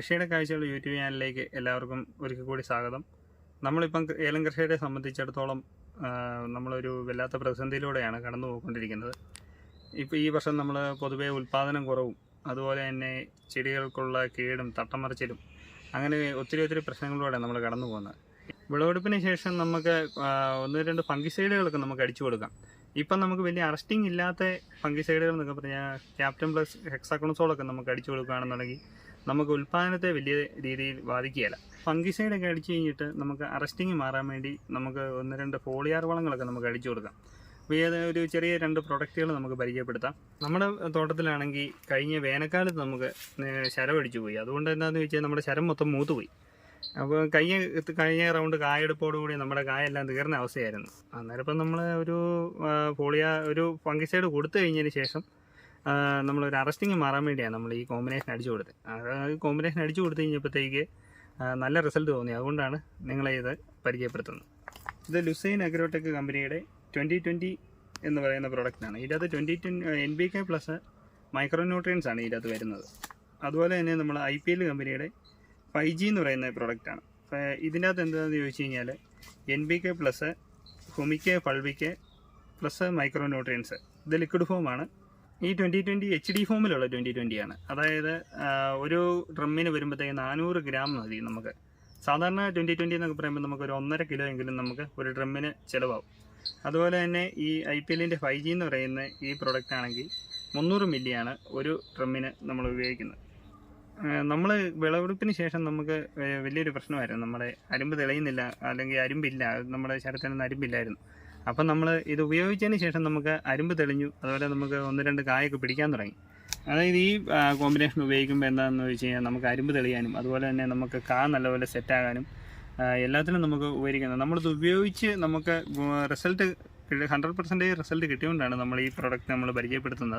കൃഷിയുടെ കാഴ്ചകൾ യൂട്യൂബ് ചാനലിലേക്ക് എല്ലാവർക്കും ഒരിക്കൽ കൂടി സ്വാഗതം. നമ്മളിപ്പം ഏലം കൃഷിയെ സംബന്ധിച്ചിടത്തോളം നമ്മളൊരു വല്ലാത്ത പ്രതിസന്ധിയിലൂടെയാണ് കടന്നു പോയിക്കൊണ്ടിരിക്കുന്നത്. ഇപ്പോൾ ഈ വർഷം നമ്മൾ പൊതുവേ ഉൽപ്പാദനം കുറവും അതുപോലെ തന്നെ ചെടികൾക്കുള്ള കീടും തട്ടമറിച്ചിലും അങ്ങനെ ഒത്തിരി ഒത്തിരി പ്രശ്നങ്ങളിലൂടെ നമ്മൾ കടന്നു പോകുന്നത്. വിളവെടുപ്പിന് ശേഷം നമുക്ക് ഒന്ന് രണ്ട് ഫംഗിസൈഡുകളൊക്കെ നമുക്ക് അടിച്ചു കൊടുക്കാം. ഇപ്പം നമുക്ക് വലിയ അറസ്റ്റിംഗ് ഇല്ലാത്ത ഫംഗിസൈഡുകൾ എന്നൊക്കെ പറഞ്ഞാൽ ക്യാപ്റ്റൻ പ്ലസ് ഹെക്സാക്കോണസോളൊക്കെ നമുക്ക് അടിച്ചു കൊടുക്കുകയാണെന്നുണ്ടെങ്കിൽ നമുക്ക് ഉൽപ്പാദനത്തെ വലിയ രീതിയിൽ ബാധിക്കുകയില്ല. ഫംഗിസൈഡ് ഒക്കെ അടിച്ചു കഴിഞ്ഞിട്ട് നമുക്ക് അറസ്റ്റിങ് മാറാൻ വേണ്ടി നമുക്ക് ഒന്ന് രണ്ട് ഫോളിയാർ വളങ്ങളൊക്കെ നമുക്ക് അടിച്ചു കൊടുക്കാം. ഒരു ചെറിയ രണ്ട് പ്രൊഡക്റ്റുകൾ നമുക്ക് പരിചയപ്പെടുത്താം. നമ്മുടെ തോട്ടത്തിലാണെങ്കിൽ കഴിഞ്ഞ വേനൽക്കാലത്ത് നമുക്ക് ശരം അടിച്ചു പോയി. അതുകൊണ്ട് എന്താണെന്ന് വെച്ചാൽ നമ്മുടെ ശരം മൊത്തം മൂത്ത് പോയി. അപ്പോൾ കഴിഞ്ഞ കഴിഞ്ഞ റൗണ്ട് കായെടുപ്പോടുകൂടി നമ്മുടെ കായെല്ലാം തീർന്ന അവസ്ഥയായിരുന്നു. അന്നേരം ഇപ്പം നമ്മൾ ഒരു ഫോളിയ ഒരു ഫംഗിസൈഡ് കൊടുത്തു കഴിഞ്ഞതിന് ശേഷം നമ്മളൊരു അറസ്റ്റിങ് മാറാൻ വേണ്ടിയാണ് നമ്മൾ ഈ കോമ്പിനേഷൻ അടിച്ചു കൊടുത്തത്. ആ കോമ്പിനേഷൻ അടിച്ചു കൊടുത്തു കഴിഞ്ഞപ്പോഴത്തേക്ക് നല്ല റിസൾട്ട് തോന്നി. അതുകൊണ്ടാണ് നിങ്ങളെ ഇത് പരിചയപ്പെടുത്തുന്നത്. ഇത് ലുസൈൻ അഗ്രോടെക് കമ്പനിയുടെ ട്വന്റി ട്വന്റി എന്ന് പറയുന്ന പ്രോഡക്റ്റാണ് ഇതിനകത്ത് twenty twenty N B K plus micro nutrients ആണ് ഇതിനകത്ത് വരുന്നത്. അതുപോലെ തന്നെ നമ്മൾ ഐ പി എൽ കമ്പനിയുടെ ഫൈവ് ജി എന്ന് പറയുന്ന പ്രോഡക്റ്റാണ് ഇതിന്റെ അകത്ത് എന്താണെന്ന് ചോദിച്ചു കഴിഞ്ഞാൽ N B K plus humic fulvic plus micro nutrients ഇത് ലിക്വിഡ് ഫോമാണ് ഈ ട്വന്റി ട്വന്റി എച്ച് ഡി ഫോമിലുള്ള ട്വന്റി ട്വന്റിയാണ് അതായത് ഒരു ഡ്രമ്മിന് വരുമ്പോഴത്തേക്ക് നാനൂറ് ഗ്രാം മതി നമുക്ക്. സാധാരണ ട്വന്റി ട്വന്റി എന്നൊക്കെ പറയുമ്പോൾ നമുക്ക് ഒരു ഒന്നര കിലോ എങ്കിലും നമുക്ക് ഒരു ഡ്രമ്മിന് ചിലവാകും. അതുപോലെ തന്നെ ഈ ഐ പി എല്ലിന്റെ ഫൈവ് ജി എന്ന് പറയുന്ന ഈ പ്രൊഡക്റ്റ് ആണെങ്കിൽ മുന്നൂറ് മില്ലിയാണ് ഒരു ഡ്രമ്മിന് നമ്മൾ ഉപയോഗിക്കുന്നത്. നമ്മൾ വിളവെടുപ്പിന് ശേഷം നമുക്ക് വലിയൊരു പ്രശ്നമായിരുന്നു. നമ്മുടെ അരുമ്പ് തെളിയുന്നില്ല അല്ലെങ്കിൽ അരുമ്പില്ല. നമ്മുടെ ശരത്തിനൊന്നും അരുമ്പില്ലായിരുന്നു. അപ്പം നമ്മൾ ഇത് ഉപയോഗിച്ചതിന് ശേഷം നമുക്ക് അരുമ്പ് തെളിഞ്ഞു. അതുപോലെ നമുക്ക് ഒന്ന് രണ്ട് കായൊക്കെ പിടിക്കാൻ തുടങ്ങി. അതായത് ഈ കോമ്പിനേഷൻ ഉപയോഗിക്കുമ്പോൾ എന്താണെന്ന് വെച്ച് കഴിഞ്ഞാൽ നമുക്ക് അരുമ്പ് തെളിയാനും അതുപോലെ തന്നെ നമുക്ക് കാ നല്ലപോലെ സെറ്റാകാനും എല്ലാത്തിനും നമുക്ക് ഉപയോഗിക്കുന്നത് നമ്മളിത് ഉപയോഗിച്ച് നമുക്ക് റിസൾട്ട് ഹൺഡ്രഡ് പെർസെന്റേജ് റിസൾട്ട് കിട്ടിയുകൊണ്ടാണ് നമ്മൾ ഈ പ്രോഡക്റ്റ് നമ്മൾ പരിചയപ്പെടുത്തുന്നത്.